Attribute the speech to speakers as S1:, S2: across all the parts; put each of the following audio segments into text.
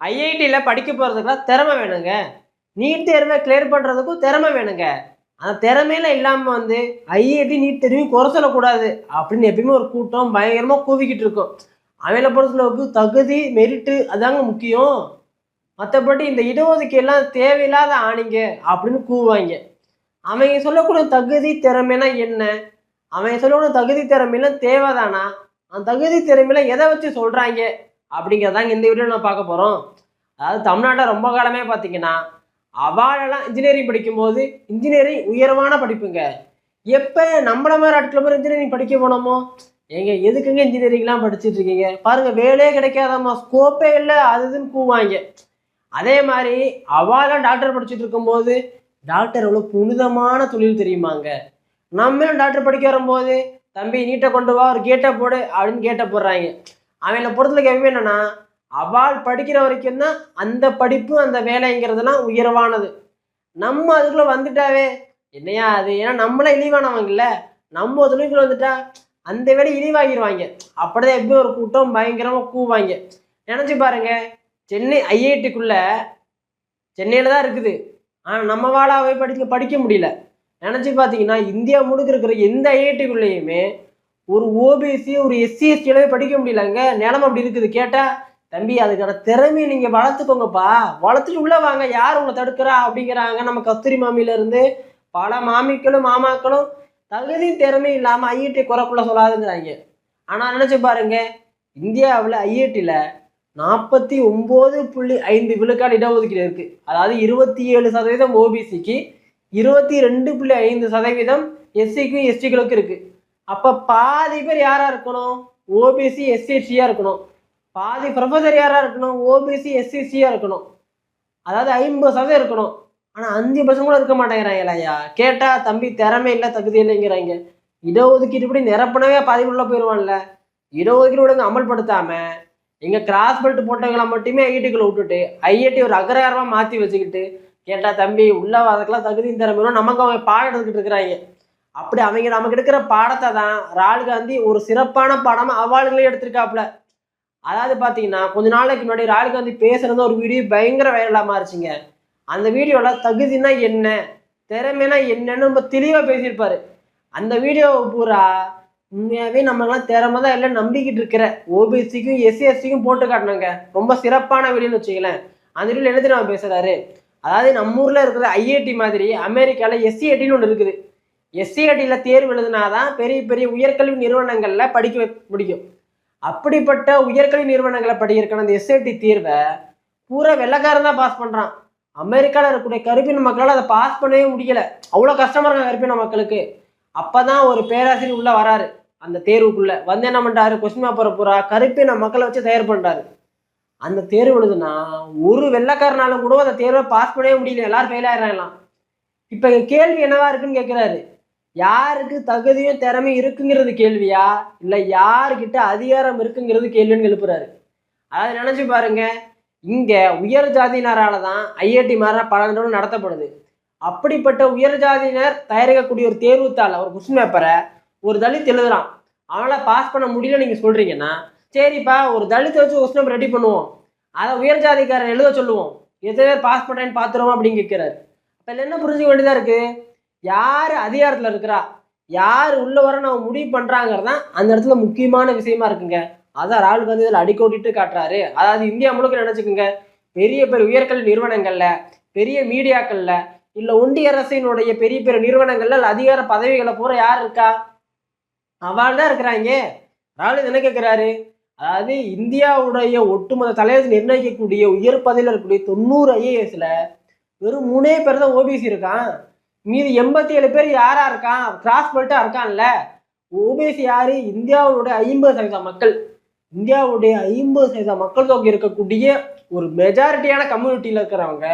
S1: ஐஐடியில் படிக்க போகிறதுக்குலாம் திறமை வேணுங்க. நீட் தேர்வை கிளியர் பண்ணுறதுக்கும் திறமை வேணுங்க. அந்த திறமையில இல்லாமல் வந்து ஐஐடி நீட் தெரியும் குறை சொல்லக்கூடாது. அப்படின்னு எப்பயுமே ஒரு கூட்டம் பயங்கரமாக கூவிக்கிட்டு இருக்கும். அவங்கள பொறுத்தளவுக்கு தகுதி மெரிட்டு அதாங்க முக்கியம். மற்றபடி இந்த இடஒதுக்கீடுலாம் தேவையில்லாத ஆணிங்க அப்படின்னு கூவாங்க அவங்க சொல்லக்கூடிய தகுதி திறமைனா என்ன? அவங்க சொல்லக்கூடிய தகுதி திறமையெல்லாம் தேவைதானா? அந்த தகுதி திறமையில எதை வச்சு சொல்கிறாங்க அப்படிங்கிறதாங்க இந்த வீடியோ நான் பார்க்க போகிறோம் அதாவது தமிழ்நாட்டில் ரொம்ப காலமே பார்த்தீங்கன்னா அவாளெல்லாம் இன்ஜினியரிங் படிக்கும்போது இன்ஜினியரிங் உயர்வான படிப்புங்க. எப்போ நம்மள மாதிரி ஆட்கள் மாதிரி இன்ஜினியரிங் படிக்க போனோமோ ஏங்க எதுக்குங்க இன்ஜினியரிங்லாம் படிச்சுட்டு இருக்கீங்க? பாருங்க வேலையே கிடைக்காதாம்மா. ஸ்கோப்பே இல்லை அது இதுன்னு கூவாங்க. அதே மாதிரி அவாலாம் டாக்டர் படிச்சுட்டு இருக்கும்போது டாக்டர் எவ்வளோ புனிதமான தொழில் தெரியுமாங்க? நம்மளும் டாக்டர் படிக்க வரும்போது தம்பி நீட்டை கொண்டு வா ஒரு கேட்டை போடு அப்படின்னு கேட்டை போடுறாங்க. அவனை பொறுத்தல எப்பவுமே என்னன்னா அவள் படிக்கிற வரைக்கும் தான் அந்த படிப்பு அந்த வேலைங்கிறதுலாம் உயர்வானது. நம்ம அதுக்குள்ள வந்துட்டாவே என்னையா அது? ஏன்னா நம்மளே இழிவானவங்கல்ல நம்ம ஒரு தொழிலுக்குள்ள வந்துட்டா அந்த வேலை இழிவாகிடுவாங்க அப்படிதான் எப்படி ஒரு கூட்டம் பயங்கரமா கூவாங்க நினைச்சு பாருங்க சென்னை ஐஐடிக்குள்ள சென்னையில தான் இருக்குது. ஆனா நம்ம வாழாவே படிக்க படிக்க முடியல. நினைச்சு பார்த்தீங்கன்னா இந்தியா முழுக்க இருக்கிற எந்த ஐஐடிக்குள்ளேயுமே ஒரு ஓபிசி ஒரு எஸ்சி எஸ்டியிலவே படிக்க முடியலங்க நிலம அப்படி இருக்குது கேட்டா? தம்பி அதுக்கான திறமையை நீங்கள் வளர்த்துக்கோங்கப்பா. வளர்த்துட்டு உள்ளே வாங்க. யார் உங்களை தடுக்கிறா? அப்படிங்கிறாங்க நம்ம கஸ்தூரி மாமியிலேருந்து பல மாமிக்களும் மாமாக்களும் தகுதி திறமை இல்லாமல் ஐஐடி குறைக்குள்ள சொல்லாதுங்கிறாங்க. ஆனால் நினச்சி பாருங்க. இந்தியாவில் ஐஐடியில் நாற்பத்தி ஒம்பது புள்ளி ஐந்து விழுக்காடு இடஒதுக்கீடு இருக்குது அதாவது இருபத்தி ஏழு சதவீதம் ஓபிசிக்கு இருபத்தி ரெண்டு புள்ளி ஐந்து சதவீதம் எஸ்சிக்கும் எஸ்டிகளுக்கும் இருக்குது அப்போ பாதி பேர் யாராக இருக்கணும்? ஓபிசி எஸ்சிசியாக இருக்கணும். பாதி ப்ரொஃபஸர் யாராக இருக்கணும்? ஓபிசி எஸ்சிசியாக இருக்கணும். அதாவது ஐம்பது சதவீதம் இருக்கணும். ஆனால் அஞ்சு பர்சன்ட் கூட இருக்க மாட்டேங்கிறாங்க கேட்டால் தம்பி திறமை இல்லை தகுதி இல்லைங்கிறாங்க. இடஒதுக்கீடு இப்படி நிரப்பனவே பதிவுள்ள போயிடுவான்ல இடஒதுக்கீடு ஒழுங்கு அமல்படுத்தாம எங்க கிராஸ் பெல்ட் போட்டவங்களை மட்டுமே ஐஐடிக்குள்ள விட்டுட்டு ஐஐடி ஒரு அகரகாரமா மாத்தி வச்சுக்கிட்டு கேட்டா தம்பி உள்ள வரதுக்கெல்லாம் தகுதி திறமையும் நமக்கு அவங்க பாடம் எடுத்துக்கிட்டு இருக்கிறாங்க. அப்படி அவங்க நமக்கு எடுக்கிற பாடத்தை தான் ராகுல் காந்தி ஒரு சிறப்பான பாடமா அவார்டுகளே எடுத்திருக்காப்புல. அதாவது பாத்தீங்கன்னா கொஞ்ச நாளைக்கு முன்னாடி ராகுல் காந்தி பேசுறது ஒரு வீடியோ பயங்கர வைரலா மாறிச்சுங்க. அந்த வீடியோல தகுதினா என்ன திறமைனா என்னன்னு ரொம்ப தெளிவா பேசியிருப்பாரு. அந்த வீடியோ பூரா உண்மையாவே நம்மளாம் திறமை தான் எல்லாம் நம்பிக்கிட்டு இருக்கிற ஓபிசிக்கும் எஸ்சிஎஸ்சிக்கும் போட்டு காட்டினாங்க. ரொம்ப சிறப்பான வீடியோன்னு வச்சுக்கலேன் அந்த வீடியோ எழுதி நம்ம பேசுறாரு? அதாவது நம்ம ஊர்ல இருக்கிற ஐஐடி மாதிரி அமெரிக்கால எஸ்சிஐடின்னு ஒன்று இருக்குது. எஸ்சிஐடியில் தேர்வு எழுதினாதான் பெரிய பெரிய உயர்கல்வி நிறுவனங்களில் படிக்க முடியும். அப்படிப்பட்ட உயர்கல்வி நிறுவனங்களை படிக்கிறக்கான அந்த எஸ்ஐடி தேர்வை பூரா வெள்ளக்காரன் தான் பாஸ் பண்ணுறான் அமெரிக்காவில் இருக்கக்கூடிய கருப்பின மக்களால் அதை பாஸ் பண்ணவே முடியலை. அவ்வளோ கஷ்டமாக இருக்காங்க கருப்பின மக்களுக்கு. அப்போ தான் ஒரு பேராசிரியர் உள்ளே வராரு அந்த தேர்வுக்குள்ளே. வந்து என்ன பண்ணுறாரு கொஸ்டின் பேப்பரை பூரா கருப்பின மக்களை வச்சு தயார் பண்ணுறாரு அந்த தேர்வு எழுதுனா ஒரு வெள்ளைக்காரனாலும் கூட அந்த தேர்வை பாஸ் பண்ணவே முடியல. எல்லாரும் ஃபெயில் ஆயிடலாம் இப்போ கேள்வி என்னவா இருக்குன்னு கேட்குறாரு யாருக்கு தகுதியும் திறமையும் இருக்குங்கிறது கேள்வியா? இல்லை யார்கிட்ட அதிகாரம் இருக்குங்கிறது கேள்வின்னு எழுப்புறாரு. அதாவது நினச்சி பாருங்க இங்கே உயர் ஜாதியினரால தான் ஐஐடி மாதிரி பல நிறுவனம் நடத்தப்படுது. அப்படிப்பட்ட உயர் ஜாதியினர் தயாரிக்கக்கூடிய ஒரு தேர்வுத்தாள் ஒரு கொஸ்டின் பேப்பரை ஒரு தலித் எழுதுறான். அவனால் பாஸ் பண்ண முடியல நீங்கள் சொல்கிறீங்கன்னா சரிப்பா ஒரு தலித்தை வச்சு கொஸ்டின் பேப்பர் ரெடி பண்ணுவோம். அதை உயர் ஜாதிக்காரன் எழுத சொல்லுவோம். எத்தனை பேர் பாஸ் பண்றேன்னு பார்த்துருவோம் அப்படின்னு கேட்குறாரு. அப்போ என்ன புரிஞ்சுக்க வேண்டியதாக இருக்குது யார் அதிகாரத்தில் இருக்கிறா? யார் உள்ள வர நம்ம முடிவு பண்ணுறாங்கிறது தான் அந்த இடத்துல முக்கியமான விஷயமா இருக்குங்க. அதான் ராகுல் காந்தி இதில் அடிக்கோடிட்டு காட்டுறாரு. அதாவது இந்தியா முழுக்க நினச்சிக்கோங்க. பெரிய பெரிய உயர்கல்வி நிறுவனங்களில் பெரிய மீடியாக்களில் இல்லை ஒன்றிய அரசினுடைய பெரிய பெரிய நிறுவனங்கள்ல அதிகார பதவிகளை பூரா யார் இருக்கா? அவள் தான் இருக்கிறாங்க. ராகுல் என்ன கேட்குறாரு அதாவது இந்தியாவுடைய ஒட்டுமொத்த தலைவர் நிர்ணயிக்கக்கூடிய உயர் பதவியில் இருக்கக்கூடிய தொண்ணூறு ஐஏஎஸ்ல வெறும் மூணே பேர் தான் ஓபிசி இருக்கான். மீதி எண்பத்தி ஏழு பேர் யாரா இருக்கான்? கிராஸ் பெல்ட்டா இருக்கான்ல. ஓபிசி யாரு? இந்தியாவுடைய ஐம்பது சதவீத மக்கள். இந்தியாவுடைய ஐம்பது சதவீத மக்கள் தொகை இருக்கக்கூடிய ஒரு மெஜாரிட்டியான கம்யூனிட்டியில இருக்கிறவங்க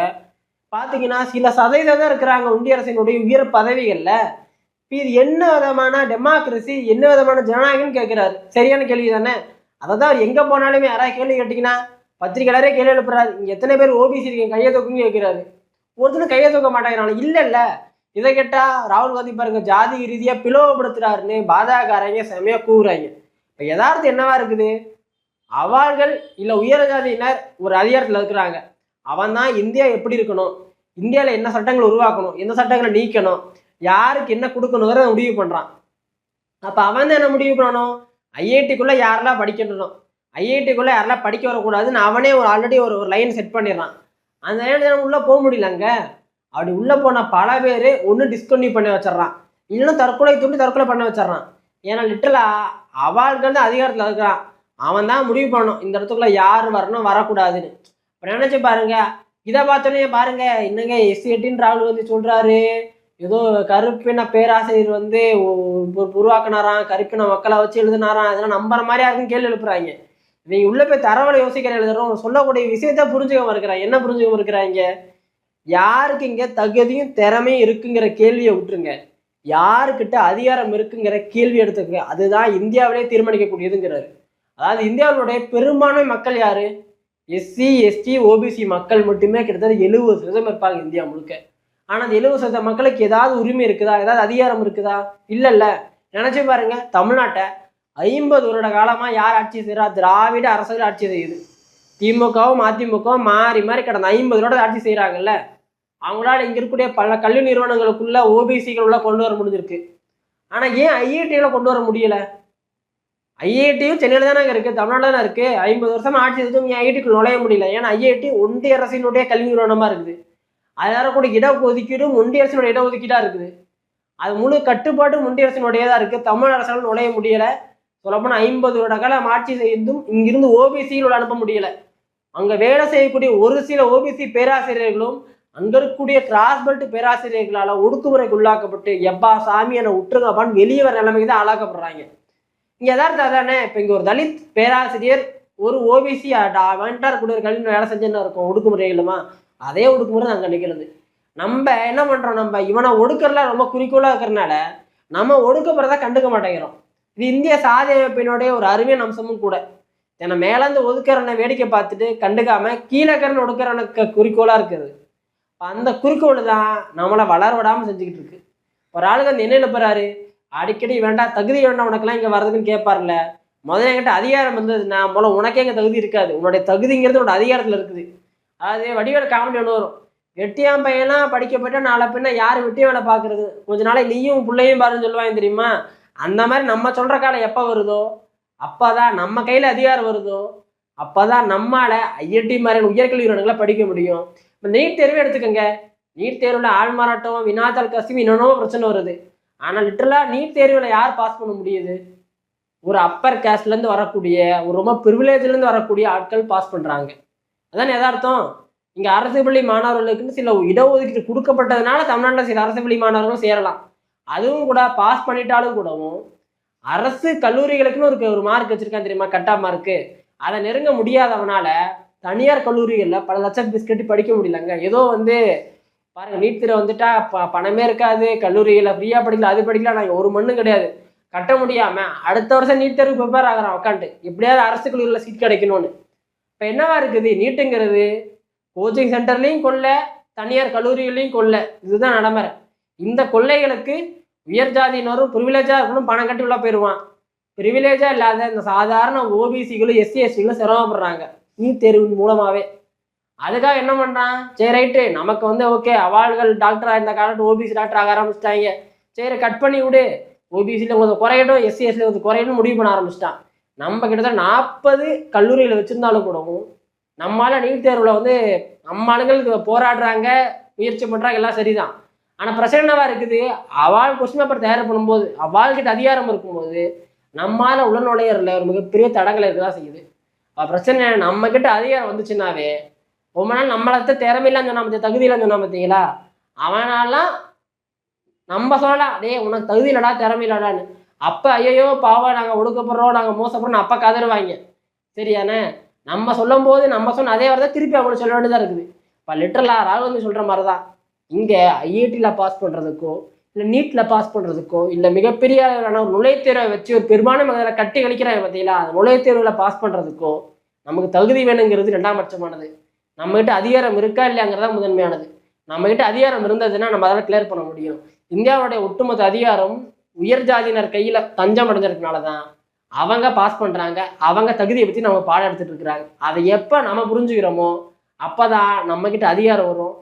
S1: பார்த்தீங்கன்னா சில சதவீதம் தான் இருக்கிறாங்க ஒன்றிய அரசினுடைய உயர் பதவிகள்ல. இது என்ன விதமான டெமோக்ரஸி என்ன விதமான ஜனநாயகம்னு கேட்கிறாரு சரியான கேள்வி தானே? அதை தான் எங்க போனாலுமே யாராவது கேள்வி கேட்டீங்கன்னா பத்திரிகையாளரே கேள்வி எழுப்புறாரு. இங்க எத்தனை பேர் ஓபிசி இருக்கீங்க கையை தூக்குன்னு கேட்கிறாரு ஒருத்தனும் கையை தூக்க மாட்டேங்கிறாங்க இல்ல இல்ல இதை கேட்டா ராகுல் காந்தி பாருங்க ஜாதி ரீதியா பிளவுபடுத்துறாருன்னு பாஜகக்காரங்க செமையா கூறுறாங்க இப்ப யதார்த்தம் என்னவா இருக்குது? அவர்கள் இல்லை உயர் ஜாதியினர் ஒரு அதிகாரத்தில் இருக்கிறாங்க. அவன் தான் இந்தியா எப்படி இருக்கணும்? இந்தியாவில் என்ன சட்டங்களை உருவாக்கணும்? எந்த சட்டங்களை நீக்கணும்? யாருக்கு என்ன கொடுக்கணுங்கிறத முடிவு பண்ணுறான் அப்போ அவன் தான் என்ன முடிவு பண்ணணும்? ஐஐடிக்குள்ளே யாரெல்லாம் படிக்கணும் ஐஐடிக்குள்ளே யாரெல்லாம் படிக்க வரக்கூடாதுன்னு அவனே ஒரு ஆல்ரெடி ஒரு ஒரு லைன் செட் பண்ணிடுறான். அந்த லைன் உள்ளே போக முடியலங்க அப்படி உள்ளே போன பல பேர் ஒன்று டிஸ்கன்டினியூ பண்ணி வச்சிடறான். இல்லைன்னா தற்கொலை தூண்டி தற்கொலை பண்ண வச்சிடுறான். ஏன்னா லிட்டலாக அவாள்கள் தான் அதிகாரத்தில் இருக்கிறான். அவன் தான் முடிவு பண்ணணும். இந்த இடத்துக்குள்ள யார் வரணும் வரக்கூடாதுன்னு. இப்போ நினச்சி பாருங்க? இதை பார்த்தோன்னே பாருங்க என்னங்க எஸ்சி ராகுல் வந்து சொல்கிறாரு ஏதோ கருப்பின பேராசிரியர் வந்து உருவாக்குனாராம் கருப்பின மக்களை வச்சு எழுதினாராம். அதெல்லாம் நம்புற மாதிரி யாருக்கும் கேள்வி எழுப்புறாங்க. நீங்க உள்ள போய் தரவலை யோசிக்கிற எழுதுறோம் சொல்லக்கூடிய விஷயத்த புரிஞ்சுக்காம இருக்கிறாங்க என்ன புரிஞ்சுக்காம இருக்கிறாங்க யாருக்கு இங்கே தகுதியும் திறமையும் இருக்குங்கிற கேள்வியை விட்டுருங்க. யாருக்கிட்ட அதிகாரம் இருக்குங்கிற கேள்வி எடுத்துக்கங்க. அதுதான் இந்தியாவிலே தீர்மானிக்கக்கூடியதுங்கிறாரு. அதாவது இந்தியாவுடைய பெரும்பான்மை மக்கள் யாரு? எஸ்சி எஸ்டி ஓபிசி மக்கள் மட்டுமே கிட்டத்தட்ட எழுபது சதவீதம் இருப்பாங்க இந்தியா முழுக்க. ஆனால் அந்த எழுபது சதவீத மக்களுக்கு ஏதாவது உரிமை இருக்குதா? ஏதாவது அதிகாரம் இருக்குதா? இல்லை இல்லை நினச்சி பாருங்க தமிழ்நாட்டை ஐம்பது வருட காலமாக யார் ஆட்சி செய்கிறா திராவிட அரசுகள் ஆட்சி செய்யுது. திமுகவும் அதிமுகவும் மாறி மாறி கடந்த ஐம்பது வருட ஆட்சி செய்கிறாங்கல்ல அவங்களால இங்க இருக்கக்கூடிய பல கல்வி நிறுவனங்களுக்குள்ள ஓபிசிகள் உள்ள கொண்டு வர முடிஞ்சிருக்கு. ஆனா ஏன் ஐஐடியில கொண்டு வர முடியல? ஐஐடியும் சென்னையில தானே இருக்கு தமிழ்நாடு தானே இருக்கு. ஐம்பது வருஷமா ஆட்சி செஞ்சும் ஏன் ஐஐடிக்குள் நுழைய முடியல? ஏன்னா ஐஐடி ஒன்றிய அரசினுடைய கல்வி நிறுவனமா இருக்குது. அதனால கூட இடஒதுக்கீடும் ஒன்றிய அரசினுடைய இடஒதுக்கீடா இருக்குது. அது முழு கட்டுப்பாடும் ஒன்றிய அரசினுடையதா இருக்கு. தமிழ் அரசால் நுழைய முடியல. சொல்லப்போனால் ஐம்பது வருட காலம் ஆட்சி செய்தும் இங்கிருந்து ஓபிசியில் அனுப்ப முடியல. அங்க வேலை செய்யக்கூடிய ஒரு சில ஓபிசி பேராசிரியர்களும் அங்க இருக்கக்கூடிய கிராஸ் பெல்ட் பேராசிரியர்களால ஒடுக்குமுறைக்கு உள்ளாக்கப்பட்டு எப்பா சாமி என்னை விட்டுருங்கப்பான்னு வெளியே வர நிலைமைக்கு தான் ஆளாக்கப்படுறாங்க. இங்க யதார்த்தம் தானே இப்ப இங்க ஒரு தலித் பேராசிரியர் ஒரு ஓபிசி வந்துட்டார் கூட ஒரு கல்வி வேலை செஞ்சுன்னு இருக்கும். ஒடுக்குமுறைகளுமா அதே ஒடுக்குமுறை அங்க நிகழுது. நம்ம என்ன பண்றோம் நம்ம? இவனை ஒடுக்கறல ரொம்ப குறிக்கோளா இருக்கிறனால நம்ம ஒடுக்கப்படுறத கண்டுக்க மாட்டேங்கிறோம். இது இந்திய சாதி அமைப்பினுடைய ஒரு அருமையான அம்சமும் கூட. ஏன்னா மேலேருந்து ஒதுக்குறவனை வேடிக்கை பார்த்துட்டு கண்டுக்காம கீழக்கரன் ஒடுக்கிறனுக்கு குறிக்கோளா இருக்குது அந்த குறிக்கோள் தான் நம்மளை வளர விடாமல் செஞ்சுக்கிட்டு இருக்கு. ஒரு ஆளுக்கு அந்த என்ன எழுப்புறாரு அடிக்கடி வேண்டாம் தகுதி வேண்டாம் உனக்கெல்லாம் இங்கே வர்றதுன்னு கேட்பார்ல முதல்ல என்கிட்ட அதிகாரம் இருந்ததுன்னா முதல்ல உனக்கே இங்கே தகுதி இருக்காது. உன்னுடைய தகுதிங்கிறது உன்னோட அதிகாரத்தில் இருக்குது. அது வடிவேல் காமெடி ஒன்று வரும். வெட்டியாம் பையனா படிக்க போயிட்டா நாளை பின்ன யார் வெட்டியும் வேலை பார்க்கறது? கொஞ்ச நாளைக்கு நீயும் பிள்ளையும் பாருன்னு சொல்லுவாங்க தெரியுமா? அந்த மாதிரி நம்ம சொல்கிற காலம் எப்போ வருதோ அப்போ தான் நம்ம கையில் அதிகாரம் வருதோ அப்போ தான் நம்மளால் ஐஐடி மாதிரியான உயர்கல்வி நிறுவனங்களை படிக்க முடியும். நீட் தேர்வே எடுத்துக்கோங்க. நீட் தேர்வில் ஆள் மாறாட்டம் வினாத்தாள் கசிவு இன்னொன்னும் பிரச்சனை வருது. ஆனால் லிட்டரலாக நீட் தேர்வில் யார் பாஸ் பண்ண முடியுது? ஒரு அப்பர் கேஸ்ட்லேருந்து வரக்கூடிய ஒரு ரொம்ப ப்ரிவிலேஜ்லேருந்து வரக்கூடிய ஆட்கள் பாஸ் பண்ணுறாங்க அதான் எதார்த்தம் இங்கே அரசு பள்ளி மாணவர்களுக்குன்னு சில இடஒதுக்கீடு கொடுக்கப்பட்டதுனால தமிழ்நாட்டில் சில அரசு பள்ளி மாணவர்கள் சேரலாம். அதுவும் கூட பாஸ் பண்ணிட்டாலும் கூடவும் அரசு கல்லூரிகளுக்குன்னு ஒரு ஒரு மார்க் வச்சுருக்கேன் தெரியுமா? கட்டா மார்க்கு அதை நெருங்க முடியாதவனால தனியார் கல்லூரிகளில் பல லட்சம் ஃபீஸ் கட்டி படிக்க முடியலங்க. ஏதோ வந்து பாருங்க நீட் தேர்வு வந்துட்டா ப பணமே இருக்காது கல்லூரிகளில் ஃப்ரீயாக படிக்கல அது படிக்கல நாங்கள் ஒரு மண்ணும் கிடையாது. கட்ட முடியாம அடுத்த வருஷம் நீட் தேர்வு ப்ரிப்பேர் ஆகிறான் உட்காந்து எப்படியாவது அரசு கல்லூரியில் சீட் கிடைக்கணும்னு. இப்போ என்னவா இருக்குது? நீட்டுங்கிறது கோச்சிங் சென்டர்லையும் கொல்ல தனியார் கல்லூரிகளையும் கொல்ல. இதுதான் நடைமுறை. இந்த கொள்ளைகளுக்கு உயர் ஜாதியினரும் ப்ரிவிலேஜாக இருக்கணும் பணம் கட்டி உள்ள போயிடுவான் ப்ரிவிலேஜாக இல்லாத இந்த சாதாரண ஓபிசிகளும் எஸ்சி எஸ்டிகளும் சிரமப்படுறாங்க. நீட் தேர்வின் மூலமாகவே அதுக்காக என்ன பண்ணுறான் சரி ரைட்டு நமக்கு வந்து ஓகே அவாள்கள் டாக்டராக இந்த காலத்து ஓபிசி டாக்டர் ஆக ஆரம்பிச்சிட்டாங்க. சரி கட் பண்ணி விடு. ஓபிசியில் கொஞ்சம் குறையட்டும் எஸ்சி எஸ்சியில் கொஞ்சம் குறையணும் முடிவு பண்ண ஆரம்பிச்சிட்டான். நம்ம கிட்டத்தட்ட நாற்பது கல்லூரியில் வச்சுருந்தாலும் கூடவும் நம்மளால நீட் தேர்வில் வந்து நம்ம ஆளுங்களுக்கு போராடுறாங்க முயற்சி பண்ணுறாங்க எல்லாம் சரிதான். ஆனால் பிரச்சனை என்னவா இருக்குது? அவள் கொஸ்டின் பேப்பர் தயார் பண்ணும்போது அவள்கிட்ட அதிகாரம் இருக்கும்போது நம்மால உள்ள நுழையறல ஒரு மிகப்பெரிய தடங்கள் இருக்கதான் செய்யுது. பிரச்சனை நம்ம கிட்ட அதிகாரம் வந்துச்சுன்னாவே ரொம்ப நாள் நம்மளத்த திறமையிலாம் சொன்னா பத்தியா? தகுதியிலாம் சொன்னா பார்த்தீங்களா அவனாலாம் நம்ம சொல்லலாம் அதே உனக்கு தகுதி இல்லடா திறமை இல்லடான்னு அப்ப ஐயோ பாவம் நாங்க ஒடுக்கப்படுறோம் நாங்க மோசப்படுறோம் அப்ப கதறுவாங்க. சரியானே? நம்ம சொல்லும் போது நம்ம சொன்ன அதே வரதான் திருப்பி அவங்க சொல்ல வேண்டியதா இருக்குது. இப்போ லிட்டரலா ராகுல் வந்து சொல்ற மாதிரி தான் இங்க ஐஐடியில் பாஸ் பண்ணுறதுக்கும் இல்லை நீட்டில் பாஸ் பண்ணுறதுக்கோ இல்லை மிகப்பெரிய அளவிலான ஒரு நுழைத்தேர்வை வச்சு ஒரு பெரும்பான்மை மக்களை கட்டி கழிக்கிறாங்க பார்த்தீங்களா? அந்த நுழைத்தேர்வில் பாஸ் பண்ணுறதுக்கோ நமக்கு தகுதி வேணுங்கிறது ரெண்டாம் பட்சமானது. நம்மகிட்ட அதிகாரம் இருக்கா இல்லையாங்கிறதா முதன்மையானது. நம்மகிட்ட அதிகாரம் இருந்ததுன்னா நம்ம அதெல்லாம் கிளியர் பண்ண முடியும். இந்தியாவுடைய ஒட்டுமொத்த அதிகாரம் உயர் ஜாதியினர் கையில் தஞ்சம் அடைஞ்சிருக்கனால தான் அவங்க பாஸ் பண்ணுறாங்க அவங்க தகுதியை பற்றி நம்ம பாடம் எடுத்துகிட்டு இருக்கிறாங்க. அதை எப்போ நம்ம புரிஞ்சுக்கிறோமோ அப்போ தான் நம்மக்கிட்ட அதிகாரம் வரும்.